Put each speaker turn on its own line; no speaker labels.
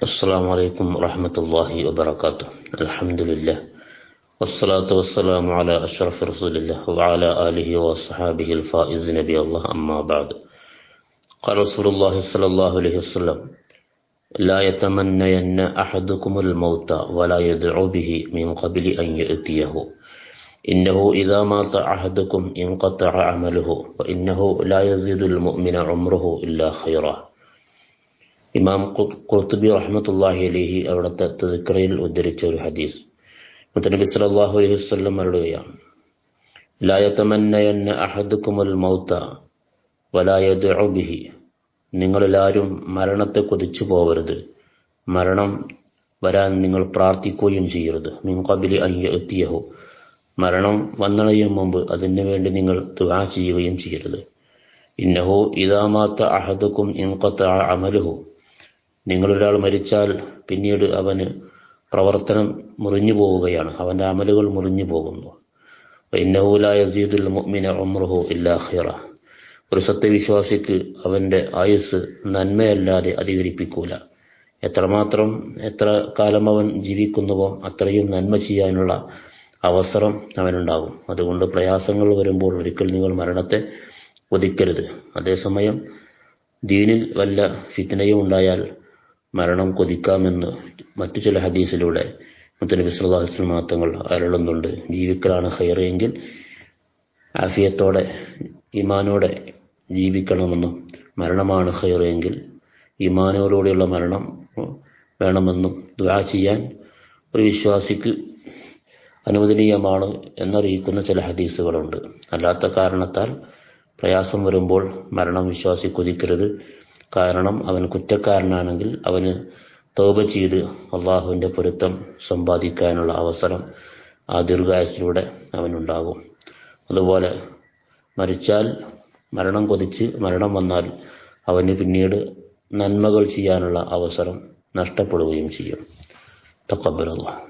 السلام عليكم ورحمة الله وبركاته. الحمد لله. والصلاة والسلام على أشرف رسول الله وعلى آله وصحابه الفائز نبي الله أما بعد. قال رسول الله صلى الله عليه وسلم لا يتمنين أحدكم الموت ولا يدعو به من قبل أن يأتيه إنه إذا مات أحدكم انقطع عمله وإنه لا يزيد المؤمن عمره إلا خيرا. ഇമാം ഖുർത്തുബി റഹ്മത്തുല്ലാഹി അലിഹി അവിടുത്തെ തذكറയിൽ ഉദ്ധരിച്ച ഒരു ഹദീസ്. മുത്തനബി സലാഹു അലൈഹി വസ്ലം പറയുകയാണ് ലായത്തമന്നയന്ന അഹദുക്കുമൽ മൗത്ത മൗത വലാ യദ്ഉ ബിഹി. നിങ്ങളെല്ലാവരും മരണത്തെ കൊതിച്ചു പോവരുത്. മരണം വരാൻ നിങ്ങൾ പ്രാർത്ഥിക്കുകയും ചെയ്യരുത്. മിൻ അയ്യ യഅതിയഹു മരണം വന്നണയും മുമ്പ് അതിനു വേണ്ടി നിങ്ങൾ ദുവാ ചെയ്യുകയും ചെയ്യരുത്. ഇന്നഹോ ഇതാമാത്ത മാത അഹദുക്കും ഇൻകത്ത അമലുഹു. നിങ്ങളൊരാൾ മരിച്ചാൽ പിന്നീട് അവന് പ്രവർത്തനം മുറിഞ്ഞു പോവുകയാണ്. അവന്റെ അമലുകൾ മുറിഞ്ഞു പോകുന്നു. മുഅ്മിന ഉംറുഹു ഇല്ലാ ഖൈറ. ഒരു സത്യവിശ്വാസിക്ക് അവന്റെ ആയുസ് നന്മയല്ലാതെ അധികരിപ്പിക്കൂല. എത്രമാത്രം എത്ര കാലം അവൻ ജീവിക്കുന്നുവോ അത്രയും നന്മ ചെയ്യാനുള്ള അവസരം അവനുണ്ടാകും. അതുകൊണ്ട് പ്രയാസങ്ങൾ വരുമ്പോൾ ഒരിക്കൽ നിങ്ങൾ മരണത്തെ ഒതുക്കരുത് അതേസമയം ദീനിൽ വല്ല ഫിത്നയും ഉണ്ടായാൽ മരണം കൊതിക്കാമെന്ന് മറ്റു ചില ഹദീസിലൂടെ മുത്തനബി വസല്ലം തങ്ങൾ അരുളുന്നുണ്ട്. ജീവിക്കലാണ് ഹയറെങ്കിൽ ആഫിയത്തോടെ ഇമാനോടെ ജീവിക്കണമെന്നും മരണമാണ് ഹയറെങ്കിൽ ഇമാനോടുകൂടിയുള്ള മരണം വേണമെന്നും ദ്വാ ചെയ്യാൻ ഒരു വിശ്വാസിക്ക് അനുവദനീയമാണ് എന്നറിയിക്കുന്ന ചില ഹദീസുകളുണ്ട്. അല്ലാത്ത കാരണത്താൽ പ്രയാസം വരുമ്പോൾ മരണം വിശ്വാസി കൊതിക്കരുത്. കാരണം അവൻ കുറ്റക്കാരനാണെങ്കിൽ അവന് തോപ ചെയ്ത് അള്ളാഹുവിന്റെ പൊരുത്തം സമ്പാദിക്കാനുള്ള അവസരം ആ ദീർഘായുസിലൂടെ അവനുണ്ടാകും. അതുപോലെ മരിച്ചാൽ മരണം കൊതിച്ച് മരണം വന്നാൽ അവന് പിന്നീട് നന്മകൾ ചെയ്യാനുള്ള അവസരം നഷ്ടപ്പെടുകയും ചെയ്യും. തക്കബലുള്ള